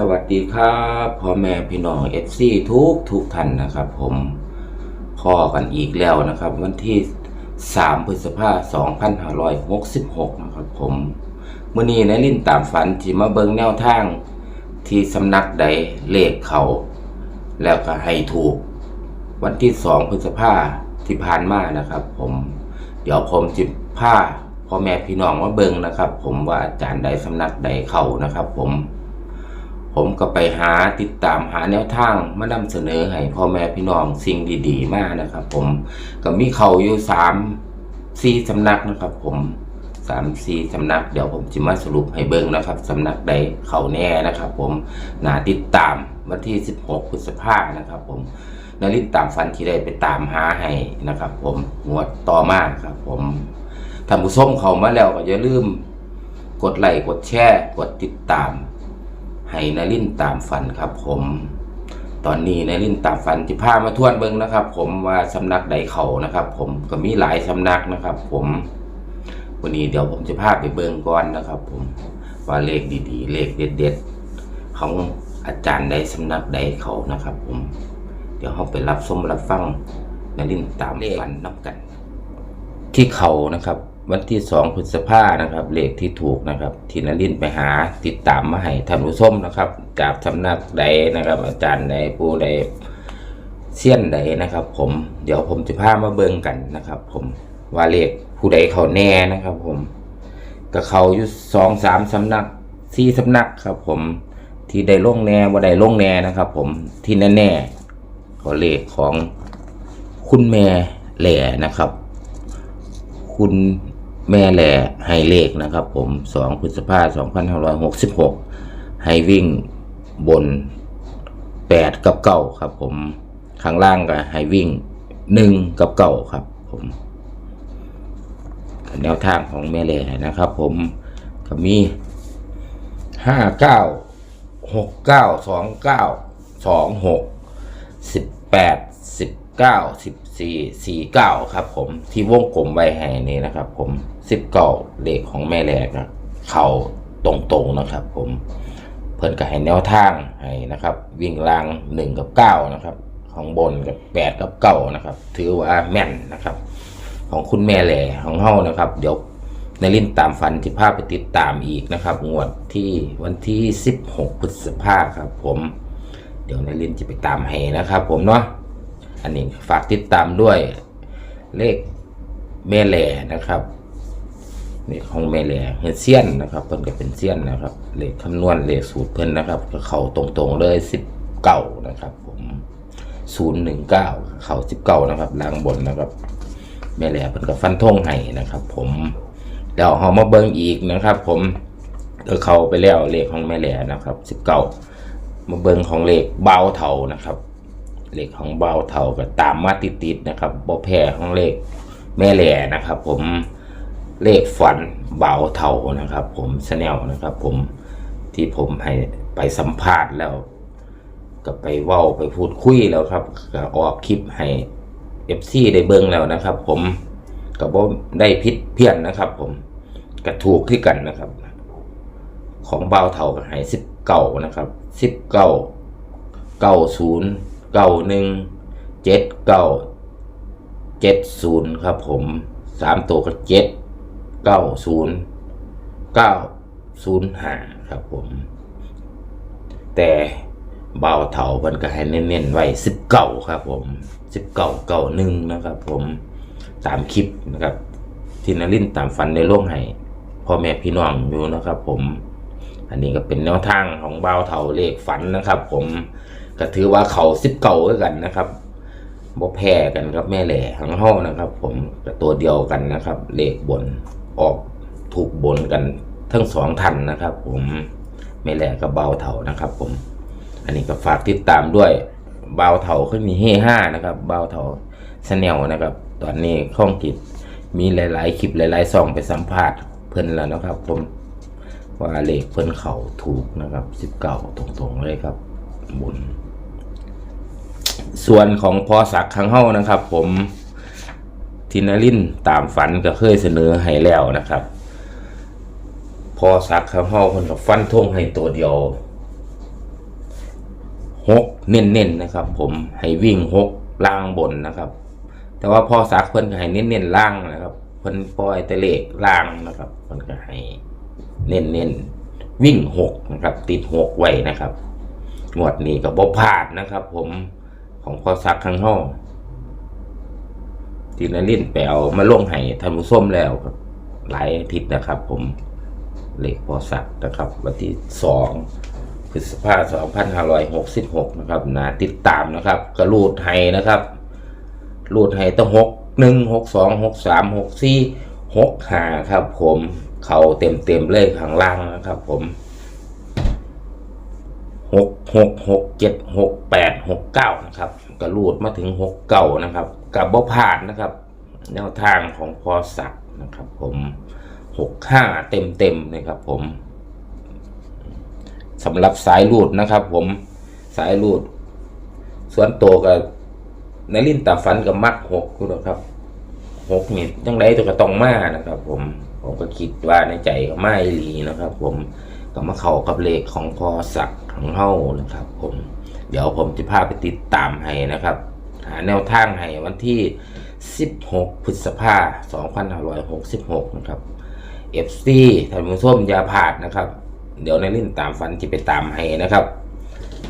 สวัสดีครับพ่อแม่พี่น้องเอฟซีทุกทุกท่านนะครับ ผมพ่อกันอีกแล้วนะครับ วันที่ 3 พฤษภาคม2566 นะครับ ผมเมื่อนี้ในลิ้นตามฝันที่มาเบิงแนวทางที่สำนักใดเลขเขา แล้วก็ให้ถูก วันที่ 2 พฤษภาที่ผ่านมานะครับ ผม เดี๋ยวผมจิพาพ่อแม่พี่น้องมาเบิงนะครับ ผมว่าอาจารย์ใดสำนักใดเขานะครับ ผม ผมก็ไปหาติดตามหาแนวทางมานำเสนอให้พ่อแม่พี่น้องสิ่งดี ๆ มากนะครับ ผมก็มีเขาอยู่สามสี่สำนักนะครับ ผมสามสี่สำนักเดี๋ยวผมจะมาสรุปให้เบิ่งนะครับสำนักใดเขาแน่นะครับ ผมนาติดตามวันที่ 16พฤษภาคนะครับ ผมนาริตตามฟันที่ได้ไปตามหาให้นะครับ ผมงวดต่อมาครับ ผมท่านผู้ชมเขามาแล้วก็อย่าลืมกดไลค์กดแชร์กดติดตาม ให้นารินตามฝันครับผม ตอนนี้นารินตามฝันที่พามาทวนเบิงนะครับ ผมว่าสำนักใดเขานะครับ ผมก็มีหลายสำนักนะครับ ผมวันนี้เดี๋ยวผมจะพาไปเบิงก่อนนะครับ ผมว่าเลขดีๆ เลขเด็ดๆ ของอาจารย์ใดสำนักใดเขานะครับ ผม เดี๋ยวเราไปรับชมรับฟังนารินตามฝันนับกัน ที่เขานะครับ วันที่สองพฤษภานะครับเลขที่ถูกนะครับที่นรินไปหาติดตามมาให้ท่านผู้ชมนะครับจากสำนักใดนะครับ อาจารย์ใดผู้ใดเสี้ยนใดนะครับ ผมเดี๋ยวผมจะพามาเบิ่งกันนะครับ ผมว่าเลขผู้ใดเขาแน่นะครับ ผมก็เขาอยู่สองสามสำนักสี่สำนักครับ ผมที่ได้ลงแน่ว่าได้ลงแน่นะครับ ผมที่แน่ๆเขาเลขของคุณแม่แหล่นะครับ คุณ แม่แหล่ให้เลขนะครับผมสองพฤษภาสองพันห้าร้อยหกสิบหกให้วิ่งบนแปดกับเก้าครับผมข้างล่างก็ให้วิ่งหนึ่งกับเก้าครับผมแนวทางของแม่แหล่นะครับผมก็มีห้าเก้าหก เก้าสิบสี่สี่เก้าครับผมที่วงกลมไว้ให้นี่นะครับ ผมสิบเก้าเลขของแม่แหลกนะเขาตรงๆนะครับ ผมเพิ่นก็ให้แนวทางให้นะครับ วิ่งรางหนึ่งกับเก้านะครับ ของบนกับแปดกับเก้านะครับ ถือว่าแม่นนะครับ ของคุณแม่แหล่ของเฮานะครับ เดี๋ยวในลิ้นตามฟันที่ภาพไปติดตามอีกนะครับ งวดที่วันที่ 16พฤษภาครับผม เดี๋ยวในลิ้นจะไปตามให้นะครับ ผมเนาะ อันนี้ฝากติดตามด้วยเลขแม่แหล่นะครับนี่ของแม่แหล่เฮดเซียนนะครับเพิ่นก็เป็นเซียนนะครับเลขคำนวณเลขสูตรเพิ่นนะครับ ก็เข้าตรงๆเลย10เก้านะครับ ผม019เข้า19นะครับล่างบนนะครับ แม่แหล่เพิ่นก็ฟันธงให้นะครับ ผมเดี๋ยวเฮามาเบิ่งอีกนะครับ ผมเออเข้าไปแล้วเลขของแม่แหล่นะครับ19มาเบิ่งของเลขเบาเท่านะครับ เลขของเบาเท่าก็ตามมาติดๆนะครับบ่แพ้ของเลขแม่แหล่นะครับ ผมเลขฝันเบาเท่านะครับ ผมชแนลนะครับ ผมที่ผมให้ไปสัมภาษณ์แล้ว ก็ไปเว้าไปพูดคุยแล้วครับก็ออกคลิปให้ FC ได้เบิ่งแล้วนะครับ ผมก็บ่ได้ผิดเพี้ยนนะครับ ผมก็ถูกที่กันนะครับ ของเบาเท่าก็ให้สิบเก้านะครับสิบเก้าเก้าศูนย์ เก้าหนึ่งเจ็ดเก้าเจ็ดศูนย์ครับผมสามตัวก็เจ็ดเก้าศูนย์เก้าศูนย์ห้าครับผม แต่เบาเถาเพิ่นก็ให้เน้นๆไว้สิบเก้าครับผมสิบเก้าเก้าหนึ่งนะครับ ผมตามคลิปนะครับ ที่นรินตามฟันในโลกให้พ่อแม่พี่น้องอยู่นะครับ ผม อันนี้ก็เป็นแนวทางของเบาเถาเลขฝันนะครับ ผมก็ถือว่าเขาสิบเก้ากันนะครับบ่แพ้กันครับแม่แหล่ทั้งห้องนะครับ ผมก็ตัวเดียวกันนะครับ เลขบนออกถูกบนกันทั้งสองทันนะครับ ผมแม่แหล่กับเบาเถานะครับ ผม อันนี้ก็ฝากติดตามด้วยเบาเถาขึ้นมีเฮห้านะครับเบาเถาชแนลนะครับ ตอนนี้ข้องกิจมีหลาย ๆ คลิปหลายๆซองไปสัมภาษณ์เพิ่นแล้วนะครับ ผม ว่าเลขเพิ่นเข่าถูกนะครับสิบเก้าตรงๆเลยครับบนส่วนของพอสักครั้งเฮ้านะครับ ผมทินารินตามฝันก็เคยเสนอให้แล้วนะครับ พอสักครั้งเฮ้าคนกับฟันทงให้ตัวเดียวหกเน้นๆนะครับ ผมให้วิ่งหกล่างบนนะครับ แต่ว่าพอสักเพิ่นก็ให้เน้นๆล่างนะครับเพิ่นปล่อยแต่เลขล่างนะครับเพิ่นก็ให้ เน้นๆวิ่งหกนะครับ ติดหกไว้นะครับงวดนี้ก็บ่พลาดนะครับ ผมของพอสักข้างห้องที่นลินทร์ไปเอามาลงให้ท่านผู้มแล้วครับ หลายอาทิตย์นะครับ ผมเหลขพอสักนะครับ วันที่สองพฤษภาคม2566นะครับนะติดตามนะครับกระลูดไห้นะครับรูดให้ตั้งหกหนึ่งหกสองหกสามหกสี่หกห้าครับผม เขาเต็มเต็มเลยข้างล่างนะครับผมหกหกหกเจ็ดหกแปดหกเก้านะครับก็รูดมาถึงหกเก้านะครับกับบ่ผ่านนะครับ แนวทางของพอสักนะครับ ผมหกห้าเต็มเต็มนะครับ ผมสำหรับสายรูดนะครับ ผมสายรูด ส่วนตัวกับในลินตาฟันกับมักหกคุณครับหกนี่จังไดตัวก็ต้องมานะครับ ผม ผมก็คิดว่าในใจก็ไม่ลีนะครับ ผมก็มาเข้ากับเลขของพอสักของเฮานะครับ ผมเดี๋ยวผมจะพาไปติดตามให้นะครับ หาแนวทางให้วันที่ 16 พฤษภาคม2566 นะครับ FC ท่านผู้ชมอย่าพลาดนะครับ เดี๋ยวในลิ้นตามฟันจะไปตามให้นะครับ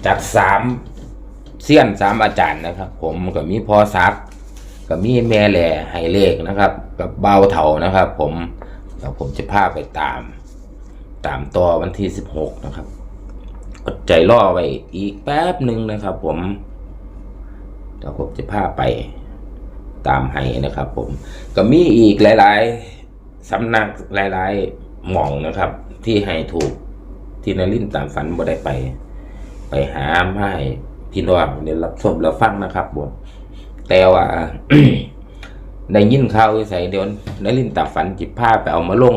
จากสามเซียนสามอาจารย์นะครับ ผมก็มีพอซักก็มีแม่แหล่ไฮเลขนะครับ กับเบาเถานะครับ ผม เดี๋ยวผมจะพาไปตาม ตามต่อวันที่สิบหกนะครับอดใจล่อไว้อีกแป๊บหนึ่งนะครับ ผมเดี๋ยวผมจะพาไปตามให้นะครับ ผมก็มีอีกหลาย ๆสำนักหลาย ๆหม่องนะครับ ที่ให้ถูกที่นารินตามฝันบ่ได้ไป ไปหามาให้พี่น้องเดี๋ยวรับชมรับฟังนะครับผมแต่ว่า ได้ยินข่าวใส่เดี๋ยวในลินตาฝันจิบผ้าไปเอามาลง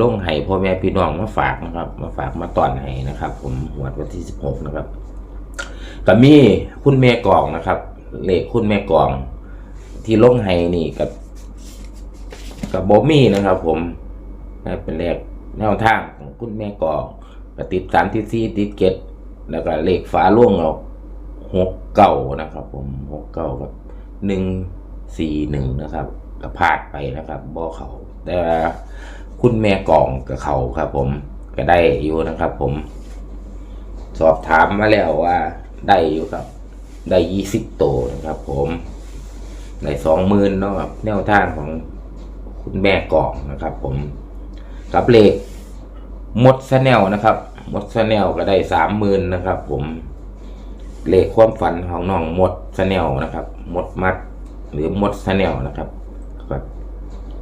ลงให้พ่อแม่พี่น้องมาฝากนะครับ มาฝากมาตอนให้นะครับ ผมหวดวันที่สิบหกนะครับก็มีคุณแม่กองนะครับเลขคุณแม่กอง ที่ลงให้นี่กับ กับบอมี่นะครับ ผมนะเป็นเลขแนวทางของคุณแม่กองกติดสามที่สี่ติดเก็ดแล้วก็เลขฝาล่วงเอาหกเก้านะครับ ผมหกเก้ากับหนึ่ง สี่หนึ่งนะครับก็พลาดไปนะครับบ่อเขาแต่คุณแม่กล่องกับเขาครับ ผมก็ได้อยู่นะครับ ผม สอบถามมาแล้วว่า ได้อยู่ครับ ได้ยี่สิบตัวนะครับ ผมได้สองหมื่นเนาะครับแนวทางของคุณแม่กล่องนะครับ ผมกับเลขมดแนลนะครับมดแนลก็ได้สามหมื่นนะครับ ผมเลขความฝันของน้องมดแนลนะครับ มดมัด หรือมดสแนลนะครับก็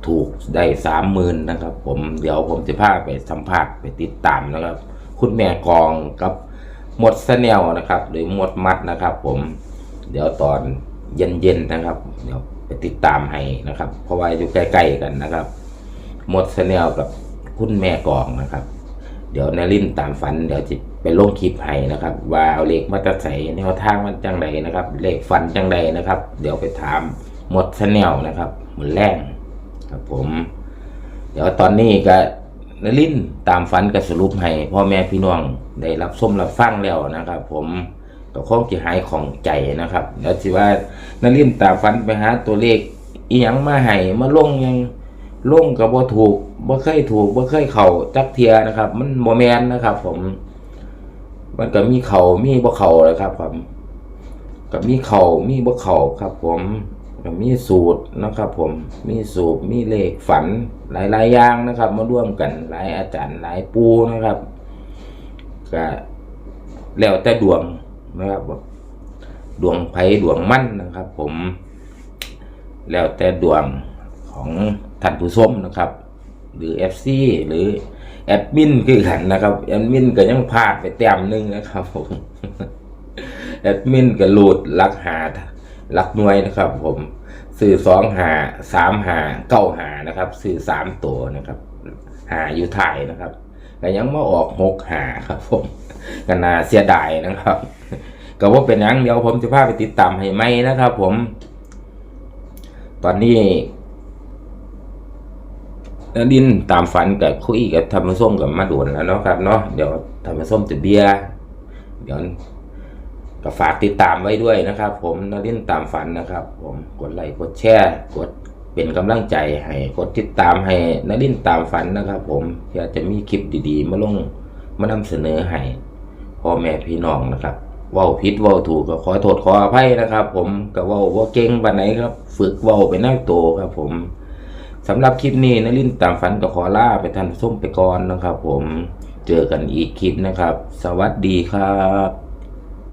ถูกได้สามหมื่นนะครับ ผมเดี๋ยวผมจะพาไปสัมภาษณ์ไปติดตามนะครับ คุณแม่กองกับมดสแนลนะครับ หรือมดมัดนะครับ ผมเดี๋ยวตอนเย็นๆนะครับ เดี๋ยวไปติดตามให้นะครับ เพราะว่าอยู่ใกล้ๆกันนะครับมดสแนลกับคุณแม่กองนะครับ เดี๋ยวนารินตามฝันเดี๋ยวจะ ไปลงคลิปให้นะครับ ว่าเอาเลขมาตรใส่แนวทางมันจังใดนะครับ เลขฟันจังใดนะครับ เดี๋ยวไปถามหมดสแนลนะครับเหมือนแรงครับผม เดี๋ยวตอนนี้ก็นารินตามฝันก็สรุปให้พ่อแม่พี่น้องได้รับส้มรับฟังแล้วนะครับ ผมก็คงจะหายของใจนะครับเดี๋ยวสิว่านารินตามฝันไปหาตัวเลขอีหยังมาให้มาลงยังลงกับบ่ถูกบ่เคยถูกบ่เคยเข่าจักเทียนะครับ มันบ่แมนนะครับ ผม มันก็มีเข่ามีบ่เข่าแหละครับผมก็มีเข่ามีบ่เข่าครับ ผมก็มีสูตรนะครับ ผมมีสูตรมีเลขฝันหลายๆอย่างนะครับ มาร่วมกันหลายอาจารย์หลายปูนะครับก็แล้วแต่ดวงนะครับดวงไผดวงมั่นนะครับ ผมแล้วแต่ดวงของท่านผู้ชมนะครับ หรือ FC หรือ แอดมินคือกันนะครับแอดมินก็ยังพลาดไปแต้มหนึงนะครับผมแอดมินก็หลุดลักหาลักหน่วยนะครับ ผมสื่อสองหาสามหาเก้าหานะครับ สื่อสามตัวนะครับ หาอยู่ถ่ายนะครับแต่ยังมาออกหกหาครับ ผมก็น่าเสียดายนะครับก็ว่าเป็นยังเดี๋ยวผมจะพาไปติดตามให้ไหมนะครับ ผม ตอนนี้ ดินตามฝันกับคุยกับธรรมส้มกับมาด่วนแล้วเนาะครับเนาะเดี๋ยวธรรมส้มจะเบียเดี๋ยวก็ฝากติดตามไว้ด้วยนะครับ ผมนรินตามฝันนะครับ ผมกดไลค์กดแชร์กดเป็นกำลังใจให้กดติดตามให้นรินตามฝันนะครับ ผมเพื่อจะมีคลิปดีๆ มาลงมานำเสนอให้พ่อแม่พี่น้องนะครับว้าผิดเว้าถูกก็ขอโทษขออภัยนะครับ ผมก็เว้าว่าเก่งปานไหนครับ ฝึกว้าไปนั่งโตครับ ผม สำหรับคลิปนี้นลินตามฝันกับขอลาไปท่านส้มไปก่อนนะครับ ผมเจอกันอีกคลิปนะครับ สวัสดีครับ